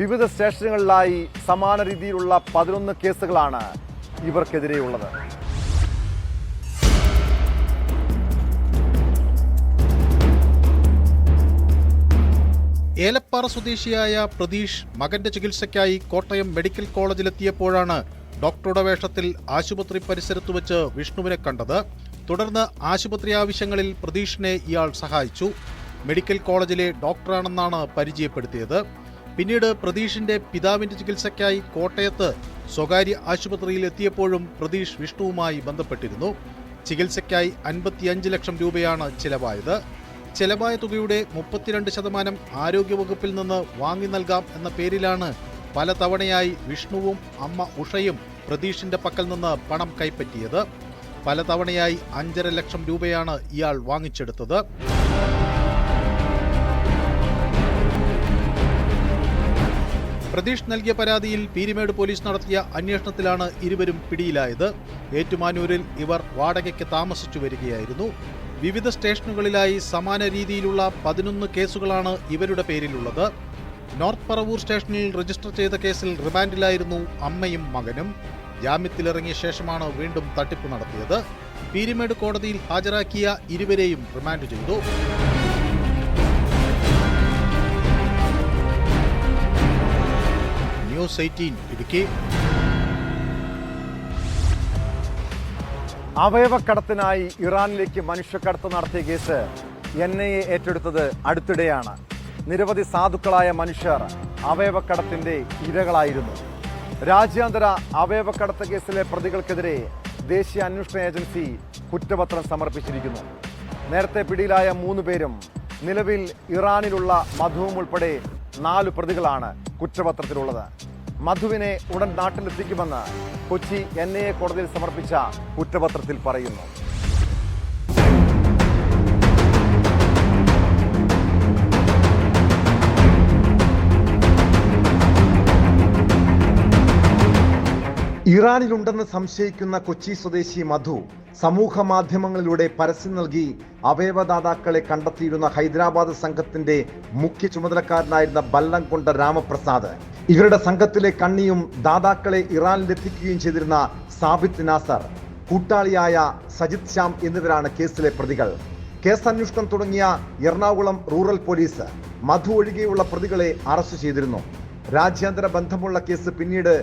വിവിധ സ്റ്റേഷനുകളിലായി സമാന രീതിയിലുള്ള പതിനൊന്ന് കേസുകളാണ് ഇവർക്കെതിരെയുള്ളത്. ഏലപ്പാറ സ്വദേശിയായ പ്രതീഷ് മകന്റെ ചികിത്സയ്ക്കായി കോട്ടയം മെഡിക്കൽ കോളേജിലെത്തിയപ്പോഴാണ് ഡോക്ടറുടെ വേഷത്തിൽ ആശുപത്രി പരിസരത്ത് വെച്ച് വിഷ്ണുവിനെ കണ്ടത്. തുടർന്ന് ആശുപത്രി ആവശ്യങ്ങളിൽ പ്രതീഷിനെ ഇയാൾ സഹായിച്ചു. മെഡിക്കൽ കോളേജിലെ ഡോക്ടറാണെന്നാണ് പരിചയപ്പെടുത്തിയത്. പിന്നീട് പ്രതീഷിന്റെ പിതാവിന്റെ ചികിത്സയ്ക്കായി കോട്ടയത്ത് സ്വകാര്യ ആശുപത്രിയിൽ എത്തിയപ്പോഴും പ്രതീഷ് വിഷ്ണുവുമായി ബന്ധപ്പെട്ടിരുന്നു. ചികിത്സയ്ക്കായി അൻപത്തിയഞ്ച് ലക്ഷം രൂപയാണ് ചിലവായത്. ചെലവായ തുകയുടെ മുപ്പത്തിരണ്ട് ശതമാനം ആരോഗ്യവകുപ്പിൽ നിന്ന് വാങ്ങി നൽകാം എന്ന പേരിലാണ് പലതവണയായി വിഷ്ണുവും അമ്മ ഉഷയും പ്രതീഷിന്റെ പക്കൽ നിന്ന് പണം കൈപ്പറ്റിയത്. പലതവണയായി അഞ്ചര ലക്ഷം രൂപയാണ് ഇയാൾ വാങ്ങിച്ചെടുത്തത്. പ്രതീഷ് നൽകിയ പരാതിയിൽ പീരിമേട് പോലീസ് നടത്തിയ അന്വേഷണത്തിലാണ് ഇരുവരും പിടിയിലായത്. ഏറ്റുമാനൂരിൽ ഇവർ വാടകയ്ക്ക് താമസിച്ചു വരികയായിരുന്നു. വിവിധ സ്റ്റേഷനുകളിലായി സമാന രീതിയിലുള്ള പതിനൊന്ന് കേസുകളാണ് ഇവരുടെ പേരിലുള്ളത്. നോർത്ത് പറവൂർ സ്റ്റേഷനിൽ രജിസ്റ്റർ ചെയ്ത കേസിൽ റിമാൻഡിലായിരുന്നു അമ്മയും മകനും. ജാമ്യത്തിലിറങ്ങിയ ശേഷമാണ് വീണ്ടും തട്ടിപ്പ് നടത്തിയത്. പീരിമേട് കോടതിയിൽ ഹാജരാക്കിയ ഇരുവരെയും റിമാൻഡ് ചെയ്തു. News eighteen Idukki. അവയവക്കടത്തിനായി ഇറാനിലേക്ക് മനുഷ്യക്കടത്ത് നടത്തിയ കേസ് എൻ ഐ എ ഏറ്റെടുത്തത് അടുത്തിടെയാണ്. നിരവധി സാധുക്കളായ മനുഷ്യർ അവയവക്കടത്തിന്റെ ഇരകളായിരുന്നു. രാജ്യാന്തര അവയവക്കടത്ത് കേസിലെ പ്രതികൾക്കെതിരെ ദേശീയ അന്വേഷണ ഏജൻസി കുറ്റപത്രം സമർപ്പിച്ചിരിക്കുന്നു. നേരത്തെ പിടിയിലായ മൂന്ന് പേരും നിലവിൽ ഇറാനിലുള്ള മധുവും ഉൾപ്പെടെ നാല് പ്രതികളാണ് കുറ്റപത്രത്തിലുള്ളത്. മധുവിനെ ഉടൻ നാട്ടിലെത്തിക്കുമെന്ന് കൊച്ചി എൻ ഐ എ കോടതിയിൽ സമർപ്പിച്ച കുറ്റപത്രത്തിൽ പറയുന്നു. ഇറാനിലുണ്ടെന്ന് സംശയിക്കുന്ന കൊച്ചി സ്വദേശി മധു സമൂഹ മാധ്യമങ്ങളിലൂടെ പരസ്യം നൽകി അവയവദാതാക്കളെ കണ്ടെത്തിയിരുന്ന ഹൈദരാബാദ് സംഘത്തിന്റെ മുഖ്യ ചുമതലക്കാരനായിരുന്ന ബല്ലംകൊണ്ട രാമപ്രസാദ്. ഇവരുടെ സംഘത്തിലെ കണ്ണിയും ദാതാക്കളെ ഇറാനിലെത്തിക്കുകയും ചെയ്തിരുന്ന സാബിത് നാസർ കൂട്ടാളിയായ സജിത് ശ്യാം എന്നിവരാണ് കേസിലെ പ്രതികൾ. കേസ് അന്വേഷണം തുടങ്ങിയ എറണാകുളം റൂറൽ പോലീസ് മധു ഒഴികെയുള്ള പ്രതികളെ അറസ്റ്റ് ചെയ്തിരുന്നു. രാജ്യാന്തര ബന്ധമുള്ള കേസ് പിന്നീട്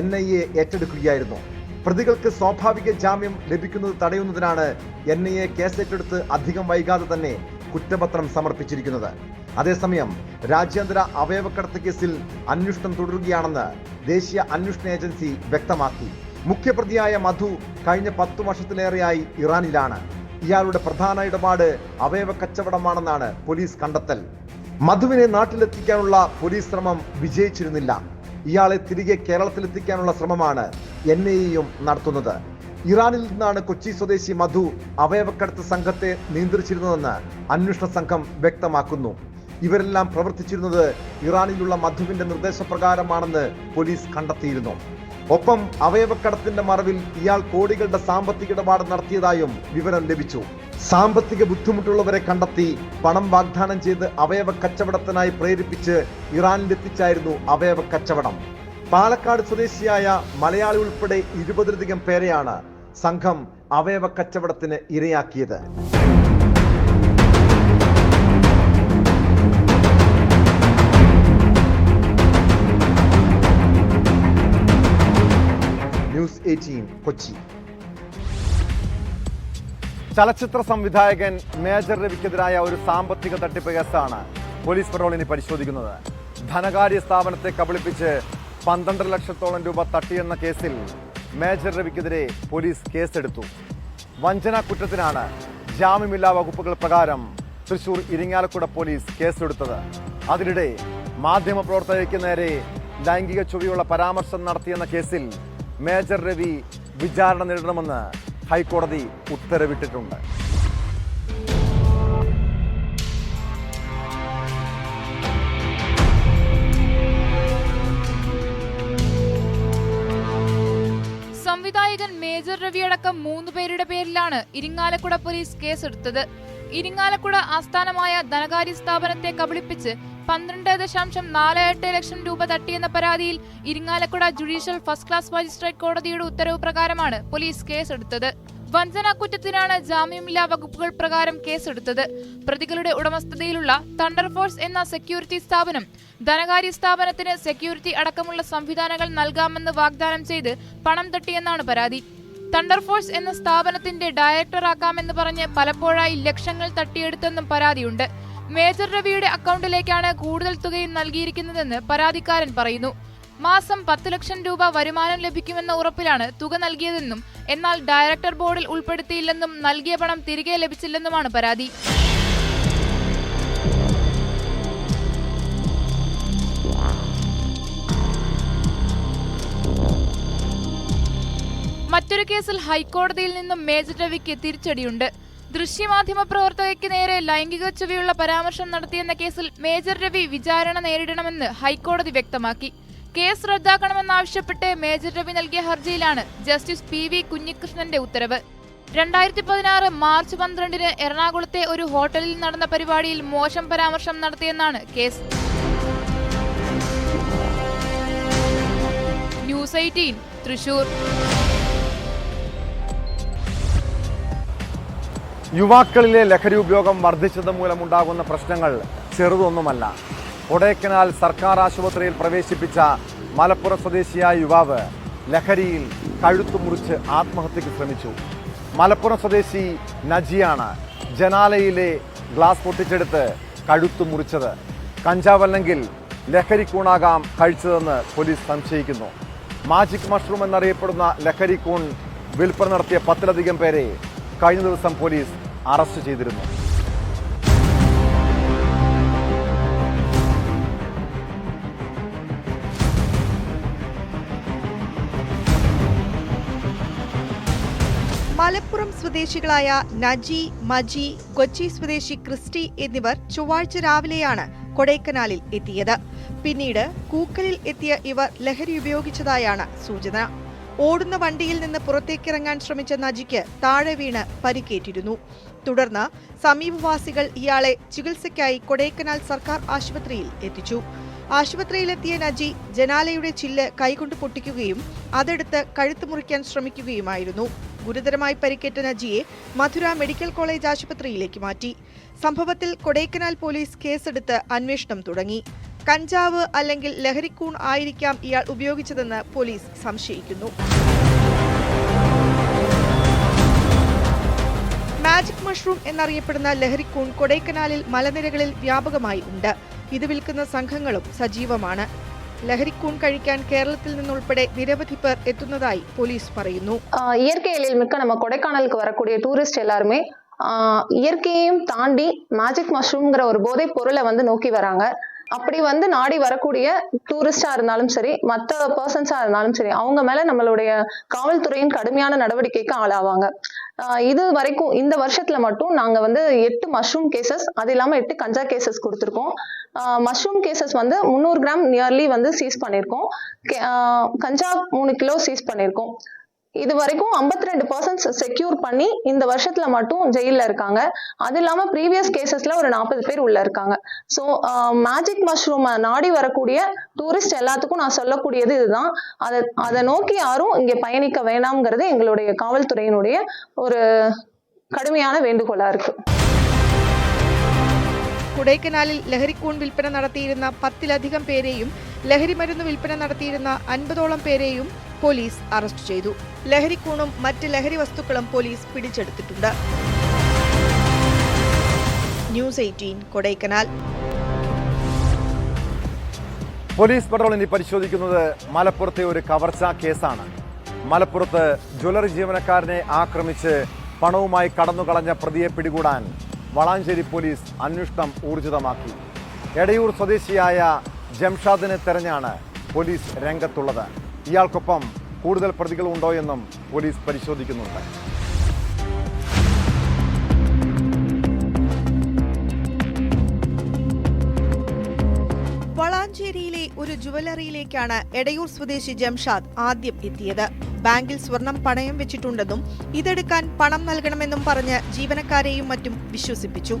എൻ ഐ എ ഏറ്റെടുക്കുകയായിരുന്നു. പ്രതികൾക്ക് സ്വാഭാവിക ജാമ്യം ലഭിക്കുന്നത് തടയുന്നതിനാണ് എൻ ഐ എ കേസ് ഏറ്റെടുത്ത് അധികം വൈകാതെ തന്നെ കുറ്റപത്രം സമർപ്പിച്ചിരിക്കുന്നത്. അതേസമയം രാജ്യാന്തര അവയവക്കടത്ത് കേസിൽ അന്വേഷണം തുടരുകയാണെന്ന് ദേശീയ അന്വേഷണ ഏജൻസി വ്യക്തമാക്കി. മുഖ്യപ്രതിയായ മധു കഴിഞ്ഞ പത്തു വർഷത്തിലേറെയായി ഇറാനിലാണ്. ഇയാളുടെ പ്രധാന ഇടപാട് അവയവ കച്ചവടമാണെന്നാണ് പോലീസ് കണ്ടെത്തൽ. മധുവിനെ നാട്ടിലെത്തിക്കാനുള്ള പോലീസ് ശ്രമം വിജയിച്ചിരുന്നില്ല. ഇയാളെ തിരികെ കേരളത്തിലെത്തിക്കാനുള്ള ശ്രമമാണ് എൻ ഐ നടത്തുന്നത്. ഇറാനിൽ നിന്നാണ് കൊച്ചി സ്വദേശി മധു അവയവക്കടത്ത് സംഘത്തെ നിയന്ത്രിച്ചിരുന്നതെന്ന് അന്വേഷണ സംഘം വ്യക്തമാക്കുന്നു. ഇവരെല്ലാം പ്രവർത്തിച്ചിരുന്നത് ഇറാനിലുള്ള മധുവിന്റെ നിർദ്ദേശപ്രകാരമാണെന്ന് പോലീസ് കണ്ടെത്തിയിരുന്നു. ഒപ്പം അവയവക്കടത്തിന്റെ മറവിൽ ഇയാൾ കോടികളുടെ സാമ്പത്തിക ഇടപാട് നടത്തിയതായും വിവരം ലഭിച്ചു. സാമ്പത്തിക ബുദ്ധിമുട്ടുള്ളവരെ കണ്ടെത്തി പണം വാഗ്ദാനം ചെയ്ത് അവയവ കച്ചവടത്തിനായി പ്രേരിപ്പിച്ച് ഇറാനിലെത്തിച്ചായിരുന്നു അവയവ കച്ചവടം പാലക്കാട് സ്വദേശിയായ മലയാളി ഉൾപ്പെടെ ഇരുപതിലധികം പേരെയാണ് സംഘം അവയവ കച്ചവടത്തിന് ഇരയാക്കിയത്. News eighteen Kochi. ചലച്ചിത്ര സംവിധായകൻ മേജർ രവിക്കെതിരായ ഒരു സാമ്പത്തിക തട്ടിപ്പ് കേസാണ് പോലീസ് പെട്രോളിനി പരിശോധിക്കുന്നത്. ധനകാര്യ സ്ഥാപനത്തെ കബളിപ്പിച്ച് പന്ത്രണ്ട് ലക്ഷത്തോളം രൂപ തട്ടിയെന്ന കേസിൽ മേജർ രവിക്കെതിരെ പോലീസ് കേസെടുത്തു. വഞ്ചന കുറ്റത്തിനാണ് ജാമ്യമില്ലാ വകുപ്പുകൾ പ്രകാരം തൃശൂർ ഇരിങ്ങാലക്കുട പോലീസ് കേസെടുത്തത്. അതിനിടെ മാധ്യമപ്രവർത്തകയ്ക്ക് നേരെ ലൈംഗിക ചുവയുള്ള പരാമർശം നടത്തിയെന്ന കേസിൽ മേജർ രവി വിചാരണ നേരിടണമെന്ന് ഹൈക്കോടതി ഉത്തരവിട്ടിട്ടുണ്ട്. സംവിധായകൻ മേജർ രവി അടക്കം മൂന്ന് പേരുടെ പേരിലാണ് ഇരിങ്ങാലക്കുട പോലീസ് കേസെടുത്തത്. ഇരിങ്ങാലക്കുട ആസ്ഥാനമായ ധനകാര്യ സ്ഥാപനത്തെ കബളിപ്പിച്ച് പന്ത്രണ്ട് ദശാംശം നാല് എട്ട് ലക്ഷം രൂപ തട്ടിയെന്ന പരാതിയിൽ Irinjalakuda judicial first class magistrate കോടതിയുടെ ഉത്തരവ് പ്രകാരമാണ് പോലീസ് കേസെടുത്തത്. വഞ്ചനാ കുറ്റത്തിനാണ് ജാമ്യമില്ലാ വകുപ്പുകൾ പ്രകാരം കേസെടുത്തത്. പ്രതികളുടെ ഉടമസ്ഥതയിലുള്ള തണ്ടർ ഫോഴ്സ് എന്ന സെക്യൂരിറ്റി സ്ഥാപനം ധനകാര്യ സ്ഥാപനത്തിന് സെക്യൂരിറ്റി അടക്കമുള്ള സംവിധാനങ്ങൾ നൽകാമെന്ന് വാഗ്ദാനം ചെയ്ത് പണം തട്ടിയെന്നാണ് പരാതി. തണ്ടർ ഫോഴ്സ് എന്ന സ്ഥാപനത്തിന്റെ ഡയറക്ടറാക്കാമെന്ന് പറഞ്ഞ് പലപ്പോഴായി ലക്ഷങ്ങൾ തട്ടിയെടുത്തെന്നും പരാതിയുണ്ട്. മേജർ രവിയുടെ അക്കൗണ്ടിലേക്കാണ് കൂടുതൽ തുകയും നൽകിയിരിക്കുന്നതെന്ന് പരാതിക്കാരൻ പറയുന്നു. മാസം പത്ത് ലക്ഷം രൂപ വരുമാനം ലഭിക്കുമെന്ന ഉറപ്പിലാണ് തുക നൽകിയതെന്നും എന്നാൽ ഡയറക്ടർ ബോർഡിൽ ഉൾപ്പെടുത്തിയില്ലെന്നും നൽകിയ പണം തിരികെ ലഭിച്ചില്ലെന്നുമാണ് പരാതി. മറ്റൊരു കേസിൽ ഹൈക്കോടതിയിൽ നിന്നും മേജർ രവിക്ക് തിരിച്ചടിയുണ്ട്. ദൃശ്യമാധ്യമ പ്രവർത്തകയ്ക്ക് നേരെ ലൈംഗിക ചുവയുള്ള പരാമർശം നടത്തിയെന്ന കേസിൽ മേജർ രവി വിചാരണ നേരിടണമെന്ന് ഹൈക്കോടതി വ്യക്തമാക്കി. കേസ് റദ്ദാക്കണമെന്നാവശ്യപ്പെട്ട് മേജർ രവി നൽകിയ ഹർജിയിലാണ് ജസ്റ്റിസ് പി വി കുഞ്ഞികൃഷ്ണന്റെ ഉത്തരവ്. രണ്ടായിരത്തി പതിനാറ് മാർച്ച് പന്ത്രണ്ടിന് എറണാകുളത്തെ ഒരു ഹോട്ടലിൽ നടന്ന പരിപാടിയിൽ മോശം പരാമർശം നടത്തിയെന്നാണ് കേസ്. News eighteen Thrissur. യുവാക്കളിലെ ലഹരി ഉപയോഗം വർദ്ധിച്ചത് മൂലമുണ്ടാകുന്ന പ്രശ്നങ്ങൾ ചെറുതൊന്നുമല്ല. കൊടൈക്കനാൽ സർക്കാർ ആശുപത്രിയിൽ പ്രവേശിപ്പിച്ച മലപ്പുറം സ്വദേശിയായ യുവാവ് ലഹരിയിൽ കഴുത്തു മുറിച്ച് ആത്മഹത്യക്ക് ശ്രമിച്ചു. മലപ്പുറം സ്വദേശി നജിയാണ് ജനാലയിലെ ഗ്ലാസ് പൊട്ടിച്ചെടുത്ത് കഴുത്തു മുറിച്ചത്. കഞ്ചാവല്ലെങ്കിൽ ലഹരി കൂണാകാം കഴിച്ചതെന്ന് പോലീസ് സംശയിക്കുന്നു. മാജിക് മഷ്റൂം എന്നറിയപ്പെടുന്ന ലഹരി കൂൺ വിൽപ്പന നടത്തിയ പത്തിലധികം പേരെ കഴിഞ്ഞ ദിവസം പോലീസ് അറസ്റ്റ് ചെയ്തിരുന്നു. മലപ്പുറം സ്വദേശികളായ നജി മജി കൊച്ചി സ്വദേശി ക്രിസ്റ്റി എന്നിവർ ചൊവ്വാഴ്ച രാവിലെയാണ് കൊടൈക്കനാലിൽ എത്തിയത്. പിന്നീട് കൂക്കലിൽ എത്തിയ ഇവർ ലഹരി ഉപയോഗിച്ചതായാണ് സൂചന. ഓടുന്ന വണ്ടിയിൽ നിന്ന് പുറത്തേക്കിറങ്ങാൻ ശ്രമിച്ച നജിക്ക് താഴെ വീണ് പരിക്കേറ്റിരുന്നു. തുടർന്ന് സമീപവാസികൾ ഇയാളെ ചികിത്സയ്ക്കായി കൊടൈക്കനാൽ സർക്കാർ ആശുപത്രിയിൽ എത്തിച്ചു. ആശുപത്രിയിലെത്തിയ നജി ജനാലയുടെ ചില്ല് കൈകൊണ്ട് പൊട്ടിക്കുകയും അതെടുത്ത് കഴുത്ത് മുറിക്കാൻ ശ്രമിക്കുകയുമായിരുന്നു. ഗുരുതരമായി പരിക്കേറ്റ നജിയെ മധുര മെഡിക്കൽ കോളേജ് ആശുപത്രിയിലേക്ക് മാറ്റി. സംഭവത്തിൽ കൊടൈക്കനാൽ പോലീസ് കേസെടുത്ത് അന്വേഷണം തുടങ്ങി. കഞ്ചാവ് അല്ലെങ്കിൽ ലഹരിക്കൂൺ ആയിരിക്കാം ഇയാൾ ഉപയോഗിച്ചതെന്ന് പോലീസ് സംശയിക്കുന്നു. മാജിക് മഷ്റൂം എന്നറിയപ്പെടുന്ന ലഹരിക്കൂൺ കൊടൈക്കനാലിൽ മലനിരകളിൽ വ്യാപകമായി ഉണ്ട്. ഇത് വിൽക്കുന്ന സംഘങ്ങളും സജീവമാണ്. ലഹരിക്കൂൺ കഴിക്കാൻ കേരളത്തിൽ നിന്നുൾപ്പെടെ നിരവധി പേർ എത്തുന്നതായി പോലീസ് പറയുന്നു. ഇയർക്കയിലിൽ മിക്ക നമ്മ കൊടൈക്കാനലുക്ക് വരക്കൂടിയ ടൂറിസ്റ്റ് എല്ലാരുമേ இயற்கையையும் தாண்டி மேஜிக் மஷ்ரூம்ங்கிற ஒரு போதை பொருளை வந்து நோக்கி வராங்க அப்படி வந்து நாடி வரக்கூடிய டூரிஸ்டா இருந்தாலும் சரி மற்ற பர்சன்ஸா இருந்தாலும் சரி அவங்க மேல நம்மளுடைய காவல்துறையின் கடுமையான நடவடிக்கைக்கு ஆளாவாங்க. இது வரைக்கும் இந்த வருஷத்துல மட்டும் நாங்க வந்து எட்டு மஷ்ரூம் கேசஸ் அது இல்லாம எட்டு கஞ்சா கேசஸ் கொடுத்துருக்கோம். மஷ்ரூம் கேசஸ் வந்து முந்நூறு கிராம் நியர்லி வந்து சீஸ் பண்ணியிருக்கோம். ஆஹ் கஞ்சா மூணு கிலோ சீஸ் பண்ணியிருக்கோம். இது வரைக்கும் 52% ரெண்டு பர்சன்ட் செக்யூர் பண்ணி இந்த வருஷத்துல மட்டும் ஜெயில்ல இருக்காங்க அது இல்லாம ப்ரீவியஸ் கேசஸ்ல ஒரு நாற்பது பேர் உள்ள இருக்காங்க ஸோ மேஜிக் மஷ்ரூம் நாடி வரக்கூடிய டூரிஸ்ட் எல்லாத்துக்கும் நான் சொல்லக்கூடியது இதுதான் அதை அதை நோக்கி யாரும் இங்க பயணிக்க வேணாம்ங்கிறது எங்களுடைய காவல்துறையினுடைய ஒரு கடுமையான வேண்டுகோளா இருக்கு കൊടൈക്കനാലിൽ ലഹരിക്കൂൺ വിൽപ്പന നടത്തിയിരുന്ന പത്തിലധികം പേരെയും ലഹരിമരുന്ന് വിൽപ്പന നടത്തിയിരുന്ന അൻപതോളം പേരെയും പോലീസ് അറസ്റ്റ് ചെയ്തു. ലഹരിക്കൂണും മറ്റ് ലഹരി വസ്തുക്കളും പോലീസ് പിടിച്ചെടുത്തിട്ടുണ്ട്. News eighteen Kodaikanal. Police patrol ഇനി പരിശോധിക്കുന്നത് മലപ്പുറത്തെ ഒരു കവർച്ചാ കേസാണ്. മലപ്പുറത്ത് ജ്വല്ലറി ജീവനക്കാരനെ ആക്രമിച്ച് പണവുമായി കടന്നുകളഞ്ഞ പ്രതിയെ പിടികൂടാൻ വളാഞ്ചേരി പോലീസ് അന്വേഷണം ഊർജിതമാക്കി. എടയൂർ സ്വദേശിയായ ജംഷാദിനെ തെരഞ്ഞാണ് പോലീസ് രംഗത്തുള്ളത്. ഇയാൾക്കൊപ്പം കൂടുതൽ പ്രതികളുണ്ടോ എന്നും പോലീസ് പരിശോധിക്കുന്നുണ്ട്. വളാഞ്ചേരിയിലെ ഒരു ജുവലറിയിലേക്കാണ് എടയൂർ സ്വദേശി ജംഷാദ് ആദ്യം എത്തിയത്. ബാങ്കിൽ സ്വർണം പണയം വെച്ചിട്ടുണ്ടെന്നും ഇതെടുക്കാൻ പണം നൽകണമെന്നും പറഞ്ഞ് ജീവനക്കാരെയും മറ്റും വിശ്വസിപ്പിച്ചു.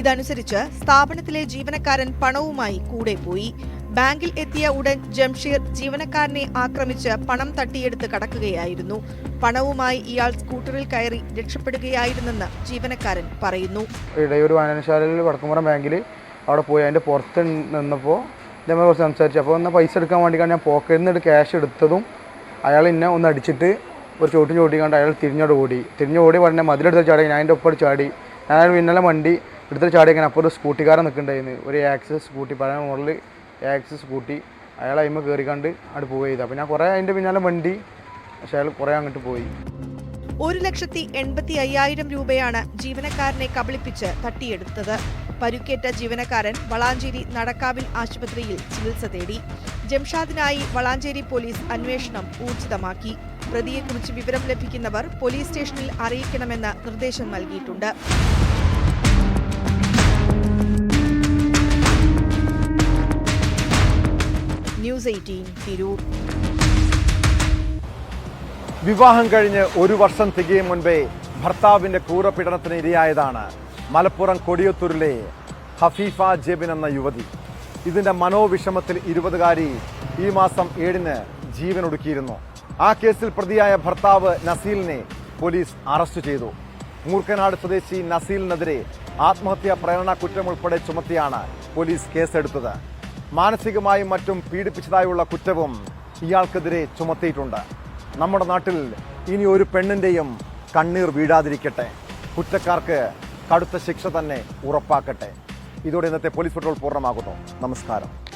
ഇതനുസരിച്ച് സ്ഥാപനത്തിലെ ജീവനക്കാരൻ പണവുമായി കൂടെ പോയി. ബാങ്കിൽ എത്തിയ ഉടൻ ജംഷീർ ജീവനക്കാരനെ ആക്രമിച്ച് പണം തട്ടിയെടുത്ത് കടക്കുകയായിരുന്നു. പണവുമായി ഇയാൾ സ്കൂട്ടറിൽ കയറി രക്ഷപ്പെടുകയായിരുന്നെന്ന് ജീവനക്കാരൻ പറയുന്നു. ഇടയൂർ വായനശാലയിൽ വടക്കുംപുറം ബാങ്കിൽ അവിടെ പോയി അതിന്റെ പുറത്ത് നിന്നപ്പോൾ ഇതേമാതിരി കുറച്ച് സംസാരിച്ചു. അപ്പോൾ ഒന്ന് പൈസ എടുക്കാൻ വേണ്ടി ഞാൻ പോക്കറ്റിൽ നിന്ന് ക്യാഷ് എടുത്തതും അയാൾ എന്നെ ഒന്ന് അടിച്ചിട്ട് ഒരു ചോട്ടും ചോട്ടിക്കാണ്ട് അയാൾ തിരിഞ്ഞോട് ഓടി. തിരിഞ്ഞ് ഓടി പറഞ്ഞ മതിലെടുത്ത് ചാടി ഞാൻ അതിന്റെ ഒപ്പം ചാടി. ഞാൻ പിന്നാലെ വണ്ടി എടുത്തിട്ട് ചാടി അങ്ങനെ അപ്പോൾ ഒരു സ്കൂട്ടിക്കാരൻ നിൽക്കുന്നുണ്ടായിരുന്നു. ഒരു ആക്സസ് സ്കൂട്ടി പഴയ മോഡൽ ആക്സസ് കൂട്ടി അയാൾ അയ്മ കയറിക്കണ്ട് അവിടെ പോവുക ചെയ്തു അപ്പോൾ ഞാൻ കുറേ അതിന്റെ പിന്നാലെ വണ്ടി പക്ഷേ അയാൾ കുറേ അങ്ങോട്ട് പോയി. ഒരു ലക്ഷത്തി എൺപത്തി അയ്യായിരം രൂപയാണ് ജീവനക്കാരനെ കബളിപ്പിച്ച് തട്ടിയെടുത്തത്. പരുക്കേറ്റ ജീവനക്കാരൻ വളാഞ്ചേരി നടക്കാവിൽ ആശുപത്രിയിൽ ചികിത്സ തേടി. ജംഷാദിനായി വളാഞ്ചേരി പോലീസ് അന്വേഷണം ഊർജിതമാക്കി. പ്രതിയെക്കുറിച്ച് വിവരം ലഭിക്കുന്നവർ പോലീസ് സ്റ്റേഷനിൽ അറിയിക്കണമെന്ന് നിർദ്ദേശം നൽകിയിട്ടുണ്ട്. News eighteen Tirur. വിവാഹം കഴിഞ്ഞ് ഒരു വർഷം തികയും മുൻപേ ഭർത്താവിന്റെ ക്രൂരപീഡനത്തിന് ഇരയായതാണ് മലപ്പുറം കൊടിയത്തൂരിലെ ഹഫീഫ ജെബിൻ എന്ന യുവതി. ഇതിന്റെ മനോവിഷമത്തിൽ ഇരുപതുകാരി ഈ മാസം ഏഴിന് ജീവനൊടുക്കിയിരുന്നു. ആ കേസിൽ പ്രതിയായ ഭർത്താവ് നസീലിനെ പോലീസ് അറസ്റ്റ് ചെയ്തു. മൂർക്കനാട് സ്വദേശി നസീലിനെതിരെ ആത്മഹത്യാ പ്രേരണ കുറ്റം ഉൾപ്പെടെ ചുമത്തിയാണ് പോലീസ് കേസെടുത്തത്. മാനസികമായും മറ്റും പീഡിപ്പിച്ചതായുള്ള കുറ്റവും ഇയാൾക്കെതിരെ ചുമത്തിയിട്ടുണ്ട്. നമ്മുടെ നാട്ടിൽ ഇനി ഒരു പെണ്ണിന്റെയും കണ്ണീർ വീഴാതിരിക്കട്ടെ. കുറ്റക്കാർക്ക് കടുത്ത ശിക്ഷ തന്നെ ഉറപ്പാക്കട്ടെ. ഇതോടെ ഇന്നത്തെ പോലീസ് പെട്രോൾ പൂർണമാകുന്നു. നമസ്കാരം.